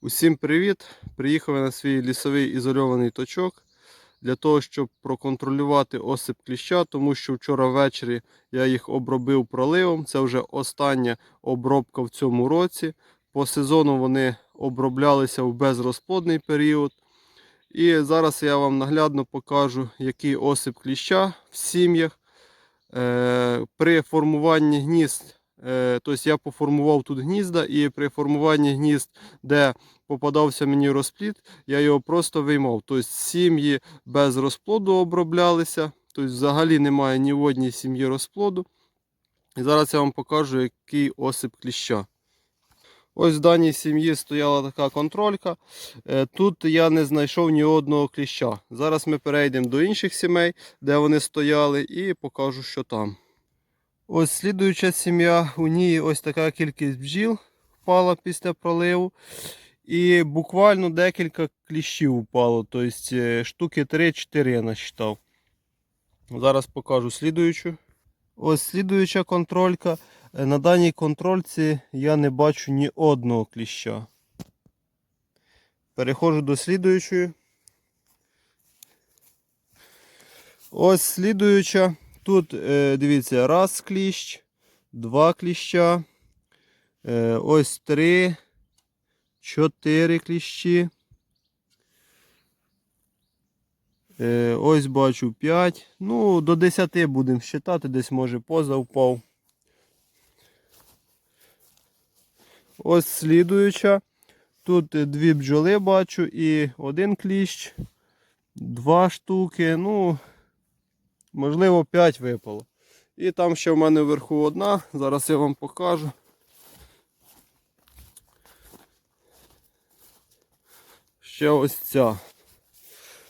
Усім привіт! Приїхав я на свій лісовий ізольований точок для того, щоб проконтролювати осип кліща, тому що вчора ввечері я їх обробив проливом. Це вже остання обробка в цьому році. По сезону вони оброблялися в безрозплодний період. І зараз я вам наглядно покажу, який осип кліща в сім'ях. Е, При формуванні гнізд, тобто я поформував тут гнізда, і при формуванні гнізд, де попадався мені розплід, я його просто виймав. Тобто сім'ї без розплоду оброблялися, тобто взагалі немає ні в одній сім'ї розплоду. І зараз я вам покажу, який осип кліща. Ось в даній сім'ї стояла така контролька. Е, Тут я не знайшов ні одного кліща. Зараз ми перейдемо до інших сімей, де вони стояли, і покажу, що там. Ось слідуюча сім'я, у ній ось така кількість бджіл впала після проливу. І буквально декілька кліщів упало. Тобто е, штуки 3-4 я насчитав. Зараз покажу слідуючу. Ось слідуюча контролька. Е, На даній контрольці я не бачу ні одного кліща. Переходжу до слідуючої. Ось слідуюча. Тут, е, дивіться, раз кліщ, два кліща. Е, ось три, чотири кліщі. Е, ось бачу 5. Ну, до 10 будемо считати, десь може поза впав. Ось слідуюча. Тут дві бджоли бачу і один кліщ, два штуки, ну, можливо, 5 випало. І там ще в мене вверху одна, зараз я вам покажу. Ще ось ця.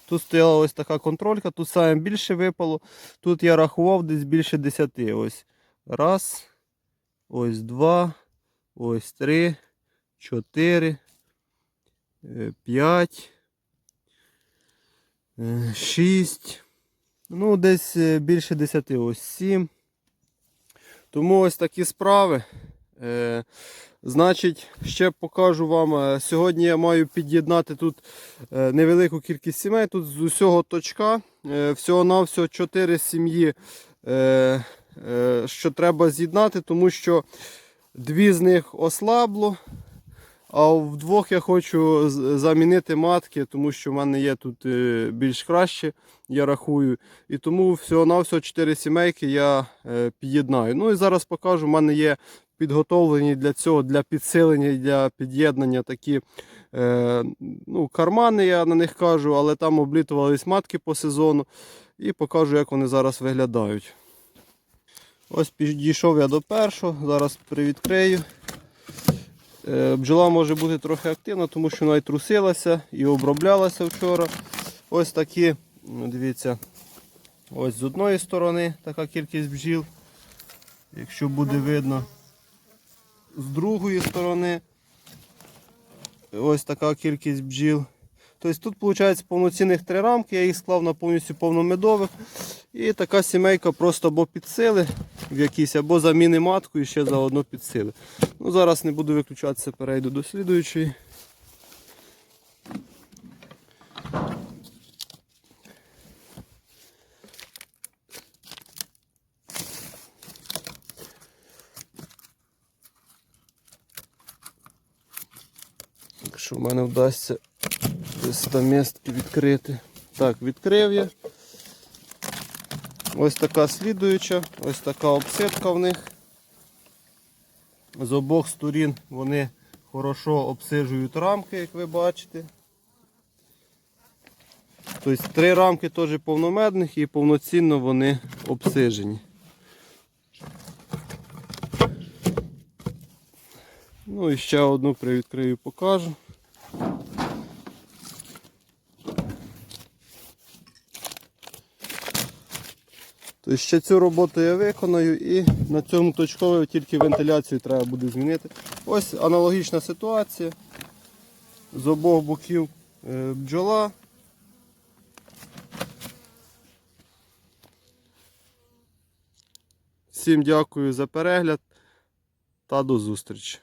Тут стояла ось така контролька, тут саме більше випало. Тут я рахував десь більше 10. Ось. Раз, ось два, ось три, чотири, е, п'ять, е, шість. Ну, десь е, більше 10, ось сім. Тому ось такі справи. Е, Значить, ще покажу вам. е, Сьогодні я маю під'єднати тут е, невелику кількість сімей. Тут з усього точка. е, Всього-навсього 4 сім'ї, е, е, що треба з'єднати, тому що дві з них ослабло. А в двох я хочу замінити матки, тому що в мене є тут е, більш краще, я рахую. І тому всього-навсього 4 сімейки я е, під'єднаю. Ну і зараз покажу, в мене є підготовлені для цього, для підсилення для під'єднання такі е, ну, кармани, я на них кажу, але там облітувались матки по сезону. І покажу, як вони зараз виглядають. Ось підійшов я до першого, зараз привідкрию. Е, Бджола може бути трохи активна, тому що вона і трусилася і оброблялася вчора. Ось такі, ну, дивіться, ось з одної сторони така кількість бджіл. Якщо буде видно, з другої сторони ось така кількість бджіл. Тобто тут виходить повноцінних три рамки, я їх склав на повністю повномедових. І така сімейка просто або підсили в якісь, або заміни матку і ще заодно підсили. Ну, зараз не буду виключатися, перейду до слідуючої. Якщо в мене вдасться десь там містки відкрити. Так, відкрив я. Ось така слідуюча, ось така обсидка в них. З обох сторін вони хорошо обсиджують рамки, як ви бачите. Тобто три рамки теж повномедних і повноцінно вони обсижені. Ну і ще одну привідкрию покажу. Тобто ще цю роботу я виконаю і на цьому точкові тільки вентиляцію треба буде змінити. Ось аналогічна ситуація. З обох боків е, бджола. Всім дякую за перегляд та до зустрічі.